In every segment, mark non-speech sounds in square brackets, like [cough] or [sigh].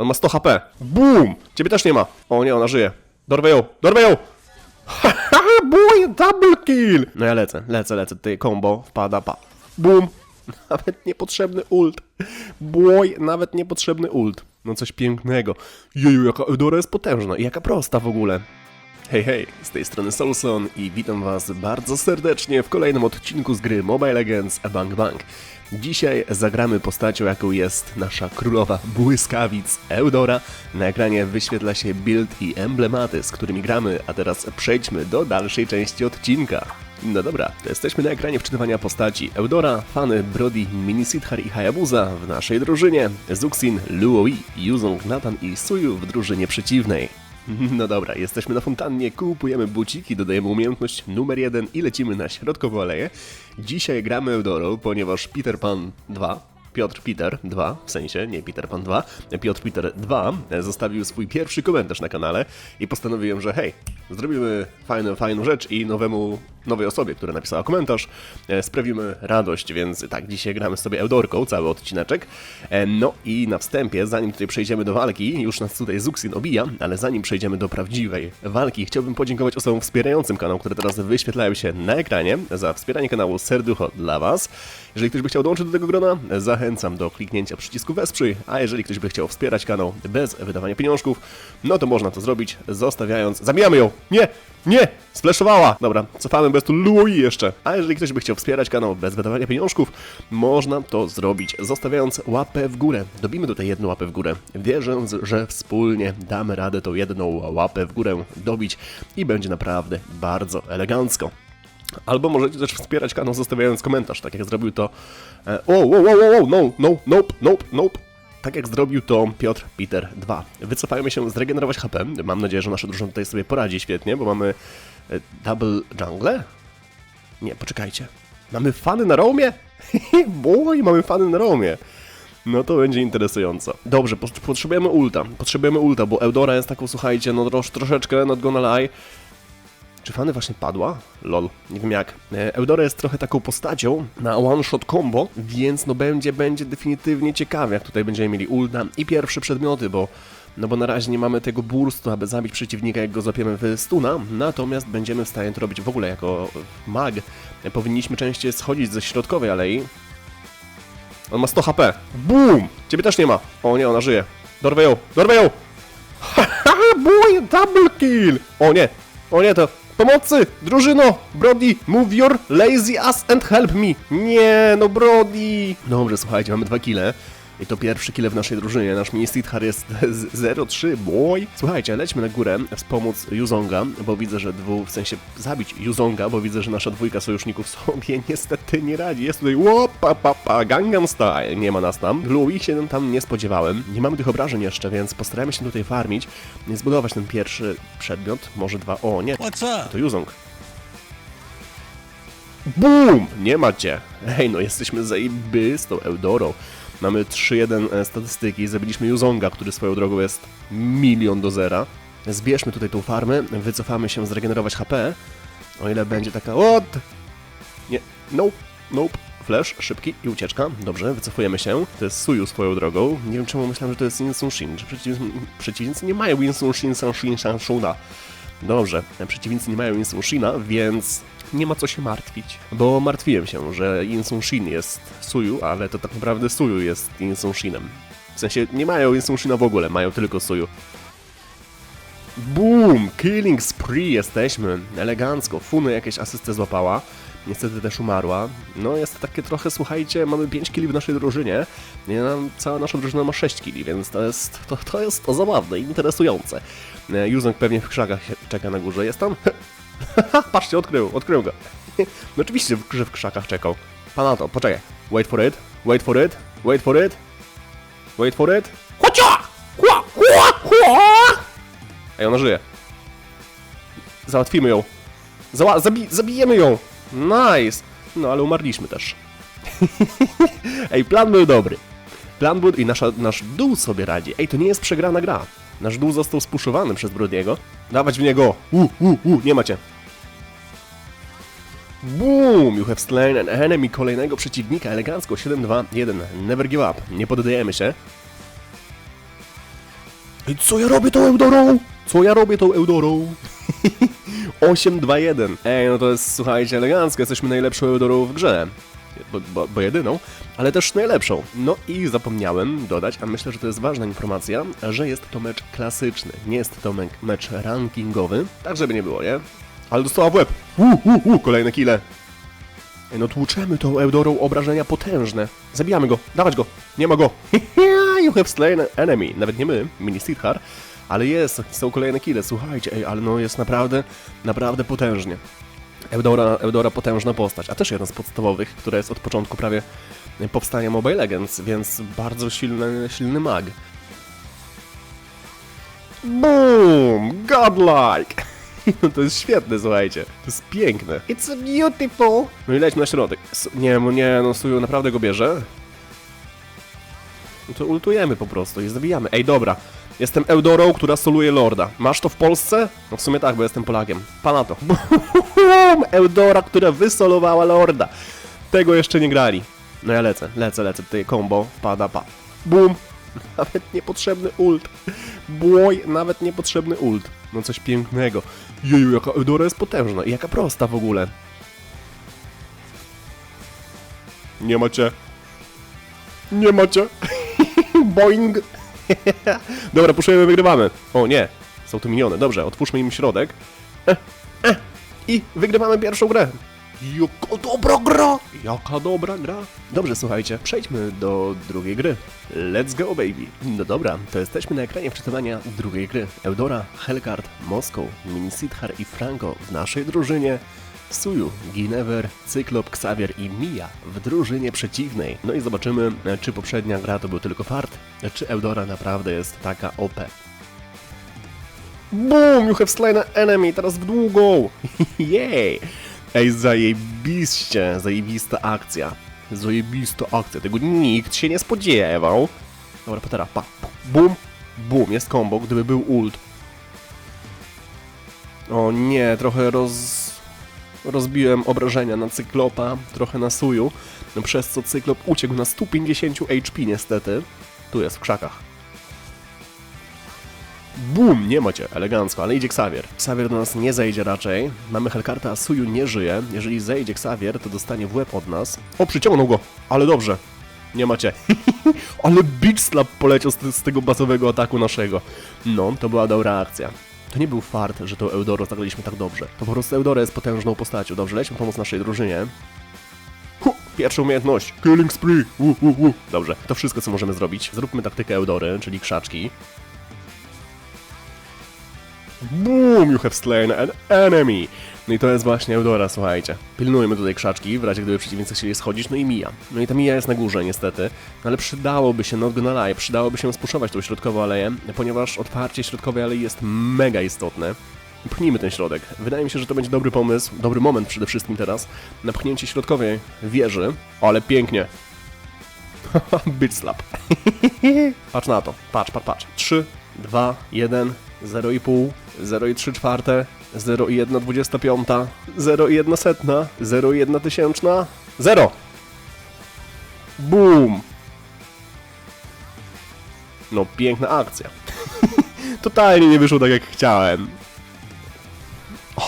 On ma 100 HP. Boom! Ciebie też nie ma. O nie, ona żyje. Dorwę ją, dorwę ją! Haha, [laughs] boy, double kill! No ja lecę, lecę, lecę. Tutaj combo wpada, pa. Boom! [laughs] Nawet niepotrzebny ult. Boy, nawet niepotrzebny ult. No coś pięknego. Jeju, jaka Eudora jest potężna i jaka prosta w ogóle. Hej, hej, z tej strony Solson i witam was bardzo serdecznie w kolejnym odcinku z gry Mobile Legends Bang Bang. Dzisiaj zagramy postacią, jaką jest nasza królowa błyskawic Eudora. Na ekranie wyświetla się build i emblematy, z którymi gramy, a teraz przejdźmy do dalszej części odcinka. No dobra, jesteśmy na ekranie wczytywania postaci Eudora, fany Brody, Minisidhar i Hayabusa w naszej drużynie, Zuxin, Luoi, Yuzong, Nathan i Suyu w drużynie przeciwnej. [laughs] No dobra, jesteśmy na fontannie, kupujemy buciki, dodajemy umiejętność numer jeden i lecimy na środkową aleję. Dzisiaj gramy Eudorą, ponieważ Peter Pan 2, Piotr Peter 2, w sensie nie Peter Pan 2, Piotr Peter 2 zostawił swój pierwszy komentarz na kanale i postanowiłem, że hej, zrobimy fajną, fajną rzecz i nowemu, nowej osobie, która napisała komentarz, e, sprawimy radość, więc tak, dzisiaj gramy sobie Eudorką, cały odcineczek. E, No i na wstępie, zanim tutaj przejdziemy do walki, już nas tutaj Zuxin obija, ale zanim przejdziemy do prawdziwej walki, chciałbym podziękować osobom wspierającym kanał, które teraz wyświetlają się na ekranie, za wspieranie kanału Serducho dla Was. Jeżeli ktoś by chciał dołączyć do tego grona, zachęcam do kliknięcia przycisku Wesprzyj, a jeżeli ktoś by chciał wspierać kanał bez wydawania pieniążków, no to można to zrobić zostawiając... Zabijamy ją! Nie! Nie! Spleszowała! Dobra, cofamy bez tu Lui jeszcze. A jeżeli ktoś by chciał wspierać kanał bez wydawania pieniążków, można to zrobić zostawiając łapę w górę. Dobimy tutaj jedną łapę w górę, wierząc, że wspólnie damy radę tą jedną łapę w górę dobić i będzie naprawdę bardzo elegancko. Albo możecie też wspierać kanał zostawiając komentarz, tak jak zrobił to... E, o, wow, wow, wow, no, no, nope, nope, nope. Tak jak zrobił to Piotr Peter 2. Wycofajmy się zregenerować HP. Mam nadzieję, że nasza drużyna tutaj sobie poradzi świetnie, bo mamy e, double jungle? Nie, poczekajcie. Mamy fany na Romie? [laughs] Boj, mamy fany na Romie. No to będzie interesująco. Dobrze, po- potrzebujemy ulta. Potrzebujemy ulta, bo Eudora jest taką, słuchajcie, no trosz, troszeczkę, not gonna lie. Czy fany właśnie padła? Lol, nie wiem jak. E, Eudora jest trochę taką postacią na one-shot combo, więc no będzie, będzie definitywnie ciekawie, jak tutaj będziemy mieli ulta i pierwsze przedmioty, bo no bo na razie nie mamy tego burstu, aby zabić przeciwnika, jak go złapiemy w stuna, natomiast będziemy w stanie to robić w ogóle jako mag. Powinniśmy częściej schodzić ze środkowej alei. On ma 100 HP. Boom! Ciebie też nie ma. O nie, ona żyje. Dorwę ją, dorwę ją! [laughs] Haha, boy, double kill! O nie, o nie, to pomocy! Drużyno! Brody, move your lazy ass and help me! Nie, no Brody! Dobrze, słuchajcie, mamy dwa kile. I to pierwszy kill w naszej drużynie. Nasz mini Sidhar jest z- 0-3, boy! Słuchajcie, lećmy na górę wspomóc Yuzonga, bo widzę, że dwu, w sensie zabić Yuzonga, bo widzę, że nasza dwójka sojuszników [laughs] sobie niestety nie radzi. Jest tutaj łopa, pa, pa, Gangnam Style. Nie ma nas tam. Louis się tam nie spodziewałem. Nie mamy tych obrażeń jeszcze, więc postarajmy się tutaj farmić, zbudować ten pierwszy przedmiot, może dwa. O, nie. To Yuzong. Boom! Nie macie. Hej, no jesteśmy zajebistą Eudorą. Mamy 3-1 e, statystyki. Zabiliśmy Yuzonga, który swoją drogą jest milion do zera. Zbierzmy tutaj tą farmę, wycofamy się zregenerować HP. O ile będzie taka... What? Nie. Nope. Nope. Flash, szybki i ucieczka. Dobrze, wycofujemy się. To jest Suyu swoją drogą. Nie wiem czemu myślałem, że to jest Insun Shin. Że przeciwnicy, przeciwnicy nie mają Insun Shin, San Shin, San. Dobrze, przeciwnicy nie mają Insun Shina, więc nie ma co się martwić. Bo martwiłem się, że Insun Shin jest Suyu, ale to tak naprawdę Suyu jest Insun Shinem. W sensie nie mają Insun Shina w ogóle, mają tylko Suyu. Boom! Killing spree jesteśmy. Elegancko. Funy jakieś asystę złapała. Niestety też umarła. No jest takie trochę, słuchajcie, mamy 5 kili w naszej drużynie. Nie, no, cała nasza drużyna ma 6 kili, więc to jest, to, to jest to zabawne i interesujące. E, Juzong pewnie w krzakach czeka na górze. Jest tam? [laughs] Patrzcie, odkrył, odkrył go. [laughs] no oczywiście, że w krzakach czekał. Pana to, poczekaj. Wait for it, wait for it, wait for it, wait for it. Chocia! Chła, chła, chła! Ej, ona żyje. Załatwimy ją. Zała zabi zabijemy ją. Nice. No, ale umarliśmy też. [laughs] Ej, plan był dobry. Plan był i nasza, nasz dół sobie radzi. Ej, to nie jest przegrana gra. Nasz dół został spuszowany przez Brodiego. Dawać w niego. U, u, u, nie macie. Boom! You have slain an enemy. Kolejnego przeciwnika elegancko. 7-2-1. Never give up. Nie poddajemy się. I co ja robię tą Eudorą? Co ja robię tą Eudorą? [laughs] 8-2-1. Ej, no to jest, słuchajcie, elegancko. Jesteśmy najlepszą Eudorą w grze. Bo, bo, bo jedyną, ale też najlepszą. No i zapomniałem dodać, a myślę, że to jest ważna informacja, że jest to mecz klasyczny. Nie jest to me mecz rankingowy. Tak, żeby nie było, nie? Ale dostała w łeb. U, u, u, kolejne kile. No tłuczemy tą Eudorą obrażenia potężne. Zabijamy go, dawać go, nie ma go. [laughs] you have slain an enemy. Nawet nie my, mini Sithar, ale jest, są kolejne kile. Słuchajcie, ej, ale no jest naprawdę, naprawdę potężnie. Eudora, Eudora potężna postać, a też jeden z podstawowych, która jest od początku prawie powstania Mobile Legends, więc bardzo silny, silny mag. Boom! Godlike! [laughs] No to jest świetne, słuchajcie. To jest piękne. It's beautiful! No i lećmy na środek. Nie, nie, no Suju naprawdę go bierze. No to ultujemy po prostu i zabijamy. Ej, dobra. Jestem Eudorą, która soluje Lorda. Masz to w Polsce? No w sumie tak, bo jestem Polakiem. Pana to. [laughs] Eudora, która wysolowała Lorda. Tego jeszcze nie grali. No ja lecę, lecę, lecę. Tutaj combo, wpada, pa. Bum! [laughs] Nawet niepotrzebny ult. Błoj, nawet niepotrzebny ult. No coś pięknego. Jeju, jaka Eudora jest potężna i jaka prosta w ogóle. Nie macie. Nie macie. [laughs] Boing. [laughs] Dobra, puszujemy, wygrywamy. O nie, są tu minione. Dobrze, otwórzmy im środek. E, e, I wygrywamy pierwszą grę. Jaka dobra gra! Jaka dobra gra! Dobrze, słuchajcie, przejdźmy do drugiej gry. Let's go, baby! No dobra, to jesteśmy na ekranie wczytywania drugiej gry. Eudora, Hellcard, Moskow, Mini Sidhar i Franco w naszej drużynie. Suju, Ginever, Cyklop, Xavier i Mia w drużynie przeciwnej. No i zobaczymy, czy poprzednia gra to był tylko fart, czy Eudora naprawdę jest taka OP. Boom! You have slain an enemy! Teraz w długą! [laughs] Jej! Ej, zajebiście! Zajebista akcja. Zajebista akcja. Tego nikt się nie spodziewał. Dobra, patera, pa. Bum! Bum! Jest combo, gdyby był ult. O nie, trochę roz... Rozbiłem obrażenia na Cyklopa, trochę na Suju, no przez co Cyklop uciekł na 150 HP niestety. Tu jest, w krzakach. Bum, nie macie, elegancko, ale idzie Xavier. Xavier do nas nie zejdzie raczej. Mamy Hellcarta, a Suju nie żyje. Jeżeli zejdzie Xavier, to dostanie w łeb od nas. O, przyciągnął go, ale dobrze. Nie macie. [laughs] ale Beach Slap poleciał z, z tego bazowego ataku naszego. No, to była dobra akcja. To nie był fart, że to Eudoro zagraliśmy tak dobrze. To po prostu Eudoro jest potężną postacią. Dobrze, lećmy pomóc naszej drużynie. Pierwsza umiejętność. Killing spree. U, u, u. Dobrze, to wszystko co możemy zrobić. Zróbmy taktykę Eudory, czyli krzaczki. Boom, you have slain an enemy. No i to jest właśnie Eudora, słuchajcie. Pilnujmy tutaj krzaczki, w razie gdyby przeciwnicy chcieli schodzić, no i Mija. No i ta Mija jest na górze niestety, no ale przydałoby się, not gonna lie, przydałoby się spuszować tą środkową aleję, ponieważ otwarcie środkowej alei jest mega istotne. Pchnijmy ten środek. Wydaje mi się, że to będzie dobry pomysł, dobry moment przede wszystkim teraz, na pchnięcie środkowej wieży. Ale pięknie. [laughs] Bitch slap. [laughs] patrz na to. Patrz, patrz, patrz. 3, 2, 1, 0,5, 0,3 czwarte, 0,1 25, 0,1 setna, 0,1 tysięczna, 0! Boom! No, piękna akcja. [laughs] Totalnie nie wyszło tak jak chciałem.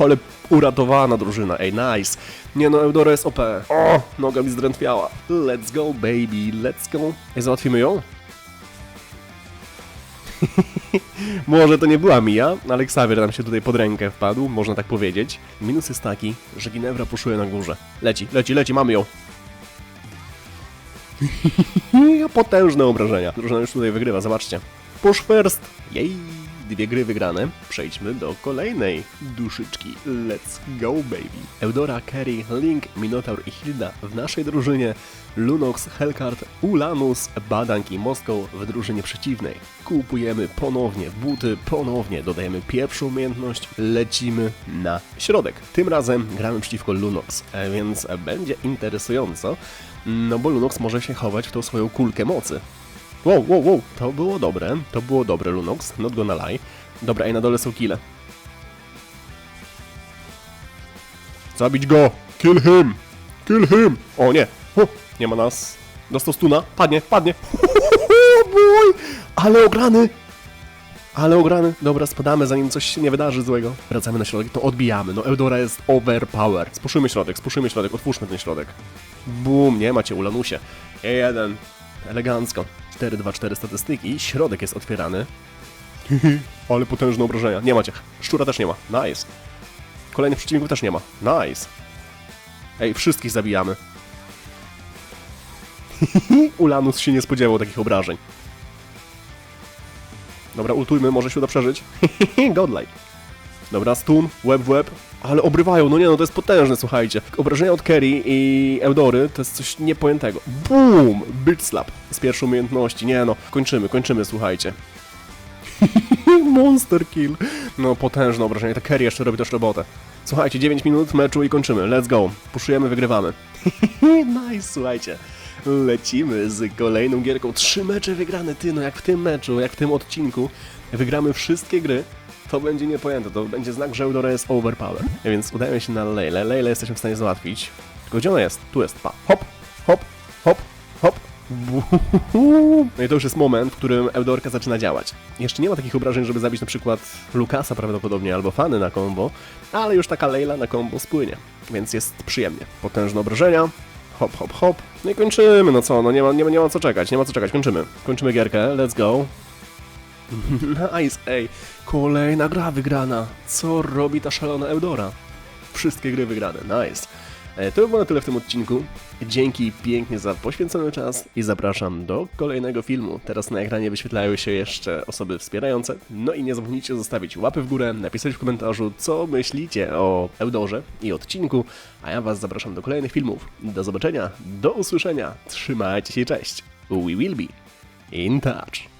Ale uratowana drużyna, ej, nice. Nie no, Eudora jest OP. O, noga mi zdrętwiała. Let's go, baby, let's go. Ej, załatwimy ją? [laughs] Może to nie była Mija, ale Xavier nam się tutaj pod rękę wpadł, można tak powiedzieć. Minus jest taki, że Ginevra puszuje na górze. Leci, leci, leci, mamy ją. [laughs] Potężne obrażenia. Drużyna już tutaj wygrywa, zobaczcie. Push first! Jej! Dwie gry wygrane. Przejdźmy do kolejnej duszyczki. Let's go, baby. Eudora, Kerry, Link, Minotaur i Hilda w naszej drużynie. Lunox, Hellcard, Ulanus, Badank i Moskow w drużynie przeciwnej. Kupujemy ponownie buty, ponownie dodajemy pierwszą umiejętność, lecimy na środek. Tym razem gramy przeciwko Lunox, e, więc będzie interesująco, no bo Lunox może się chować w tą swoją kulkę mocy. Wow, wow, wow, to było dobre, to było dobre Lunox, not gonna lie. Dobra, i na dole są kile. Zabić go! Kill him! Kill him! O nie! Hu, nie ma nas. Dostał stuna. Padnie, padnie. Bój! Ale ograny! Ale ograny. Dobra, spadamy, zanim coś się nie wydarzy złego. Wracamy na środek, to odbijamy. No Eudora jest overpower. Spuszujmy środek, spuszujmy środek, otwórzmy ten środek. Bum, nie macie ulanusie. E1. Elegancko. 4-2-4 statystyki. Środek jest otwierany. [laughs] Ale potężne obrażenia. Nie macie. Szczura też nie ma. Nice. Kolejnych przeciwników też nie ma. Nice. Ej, wszystkich zabijamy. [laughs] Ulanus się nie spodziewał takich obrażeń. Dobra, ultujmy, może się uda przeżyć. [laughs] Godlike. Dobra, stun, web w web. Ale obrywają, no nie no, to jest potężne, słuchajcie. Obrażenia od Kerry i Eudory to jest coś niepojętego. Boom! Bitch slap z pierwszej umiejętności. Nie no, kończymy, kończymy, słuchajcie. [laughs] Monster kill. No, potężne obrażenie. Ta Kerry jeszcze robi też robotę. Słuchajcie, 9 minut meczu i kończymy. Let's go. Puszujemy, wygrywamy. [laughs] nice, słuchajcie. Lecimy z kolejną gierką. Trzy mecze wygrane, ty, no jak w tym meczu, jak w tym odcinku. Wygramy wszystkie gry. To będzie niepojęte, to będzie znak, że Eudora jest overpower. Więc udajemy się na Leyle. Leyle jesteśmy w stanie załatwić. Tylko gdzie ona jest? Tu jest, pa. Hop, hop, hop, hop. No i to już jest moment, w którym Eudorka zaczyna działać. Jeszcze nie ma takich obrażeń, żeby zabić na przykład Lukasa prawdopodobnie, albo Fany na combo, ale już taka Leila na combo spłynie, więc jest przyjemnie. Potężne obrażenia, hop, hop, hop. No i kończymy, no co, no nie ma, nie ma, nie ma co czekać, nie ma co czekać, kończymy. Kończymy gierkę, let's go. [laughs] Nice, ej, kolejna gra wygrana. Co robi ta szalona Eudora? Wszystkie gry wygrane, nice. E, To by było na tyle w tym odcinku. Dzięki pięknie za poświęcony czas i zapraszam do kolejnego filmu. Teraz na ekranie wyświetlają się jeszcze osoby wspierające. No i nie zapomnijcie zostawić łapy w górę, napisać w komentarzu, co myślicie o Eudorze i odcinku, a ja Was zapraszam do kolejnych filmów. Do zobaczenia, do usłyszenia, trzymajcie się, cześć. We will be in touch.